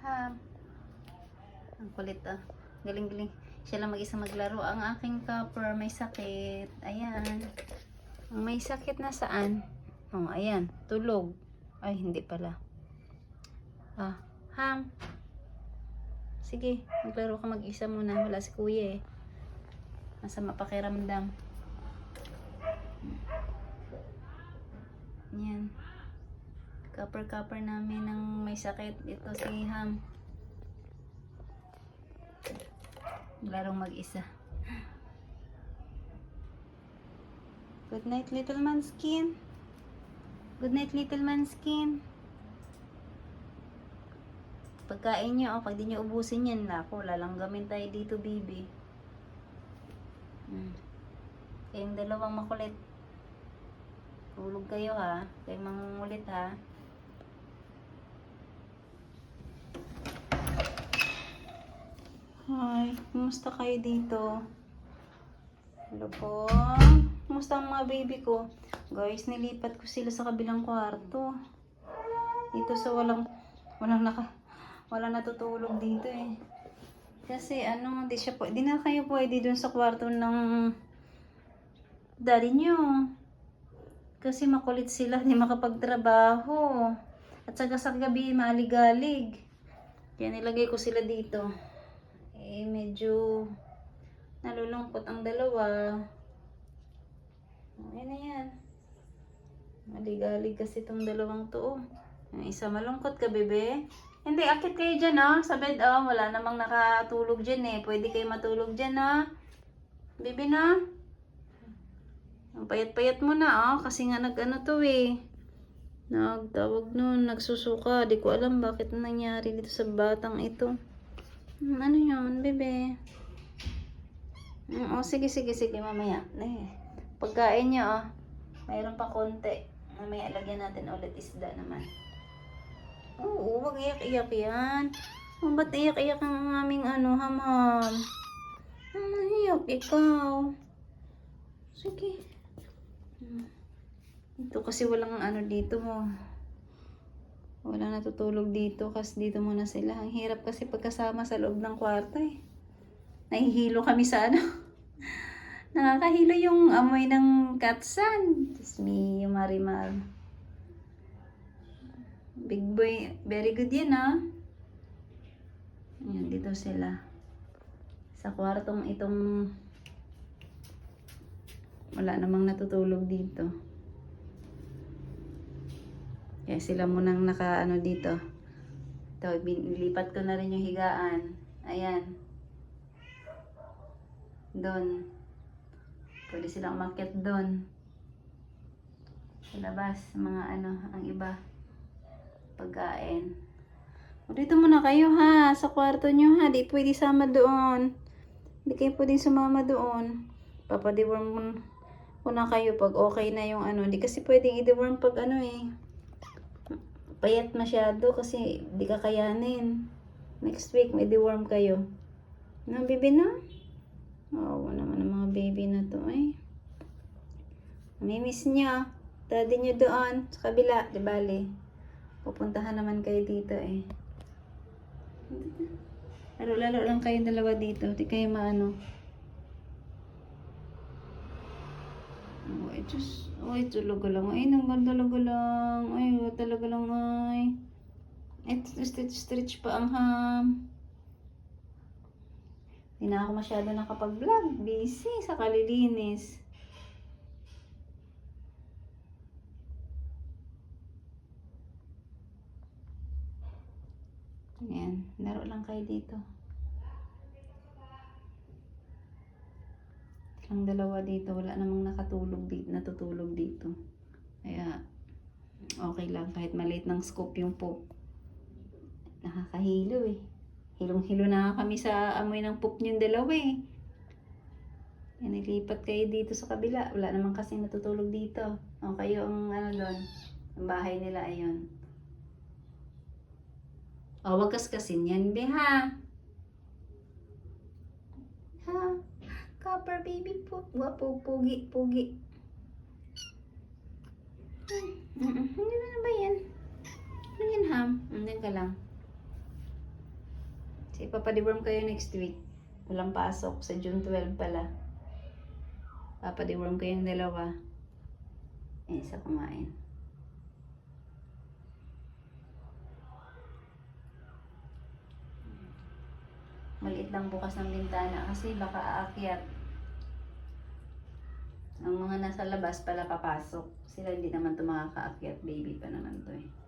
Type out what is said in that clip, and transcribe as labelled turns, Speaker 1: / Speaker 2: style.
Speaker 1: Ha. Ang kulit ah. Galing-galing. Siya lang mag-isa maglaro. Ang aking copper may sakit. Ayan. Ang may sakit na saan? Oh, ayan. Tulog. Ay, hindi pala. Ah, Ham. Sige, maglaro ka mag-isa muna. Wala si kuya eh. Masama pakiramdam. Yan. Cover-cover namin ng may sakit. Ito si Ham. Larong mag-isa. Good night, little manskin. Good night, little manskin. Pagkain nyo, oh, pag di nyo ubusin yan, nako, lalanggamin tayo dito, baby. Hmm. Kayong dalawang makulit. Tulog kayo ha. Kayong mangungulit ha. Hi, kumusta kayo dito? Hello po. Kumusta ang mga baby ko? Guys, nilipat ko sila sa kabilang kwarto. Dito sa walang walang naka walang natutulog dito eh. Kasi ano, di siya po, di na kayo pwede dun sa kwarto ng daddy nyo. Kasi makulit sila, di makapagtrabaho. At saka sa gabi, maaligalig. Kaya nilagay ko sila dito. Eh, medyo nalulungkot ang dalawa. Ayan na yan. Maligalig kasi itong dalawang to. oh. Yung isa malungkot ka, bebe. Hindi, akit kayo dyan, oh. Sa bed, oh. Wala namang nakatulog dyan, eh. Pwede kayo matulog dyan, oh. Bebe, no? Ang payat-payat mo na, oh. Kasi nga nag-ano to, eh. Nagtawag nun, nagsusuka. Di ko alam bakit nangyari dito sa batang ito. Hmm, ano yun, bebe? Mm, oh, sige, sige, sige, mamaya. Eh, pagkain niyo, oh. Mayroon pa konti. Mamaya lagyan natin ulit isda naman. Oo, wag iyak-iyak yan. Oh, ba't iyak-iyak ang aming ano, hamham? Ano iyak ikaw? Sige. Hmm. Ito kasi walang ano dito mo. Walang natutulog dito kasi dito muna sila. Ang hirap kasi pagkasama sa loob ng kwarto eh. Nahihilo kami sa ano. Nakakahilo yung amoy ng katsan. Diyos me, yung marimar. Big boy, very good yan ah. Ayan, dito sila. Sa kwartong itong wala namang natutulog dito. Kaya sila munang naka ano dito. Ito, binilipat ko na rin yung higaan. Ayan. Doon. Pwede silang umakyat doon. Sa mga ano, ang iba. Pagkain. O, dito muna kayo ha, sa kwarto nyo ha. Di pwede sama doon. Hindi kayo pwede sumama doon. Papadiworm mo muna kayo pag okay na yung ano. Hindi kasi pwedeng i-deworm pag ano eh. Payat masyado kasi di kakayanin. Next week may deworm kayo. Na, baby na? Oo naman ang mga baby na to eh. Namimiss niyo. Daddy niyo doon sa kabila, di bali. Pupuntahan naman kayo dito eh. Lalo-lalo lang kayong dalawa dito. Di kayo maano. Oh, ay, Diyos. Ay, talaga lang. Ay, naman talaga lang. Ay, talaga lang ay. Ay, stretch, stretch pa ang ham. Hindi na ako masyado nakapag-vlog. Busy sa kalilinis. Ayan, laro lang kayo dito. Ang dalawa dito, wala namang nakatulog dito, natutulog dito. Kaya, okay lang kahit maliit ng scoop yung poop. Nakakahilo eh. Hilong-hilo na kami sa amoy ng poop niyong dalawa eh. Yan, naglipat kayo dito sa kabila. Wala naman kasi natutulog dito. O kayo ang ano doon. Ang bahay nila, ayun. O, wag kaskasin yan, be ha. Ha? Copper baby po. Wapo, pugi, pugi. Hmm. Mm -mm. Na ba yan? Ano yan, ham? Hindi ka lang. Kasi ipapadiworm kayo next week. Walang pasok. Sa June 12 pala. Papadiworm kayong dalawa. Eh, isa kumain. Maliit lang bukas ng bintana kasi baka aakyat. Ang mga nasa labas pala papasok. Sila hindi naman ito. Baby pa naman to eh.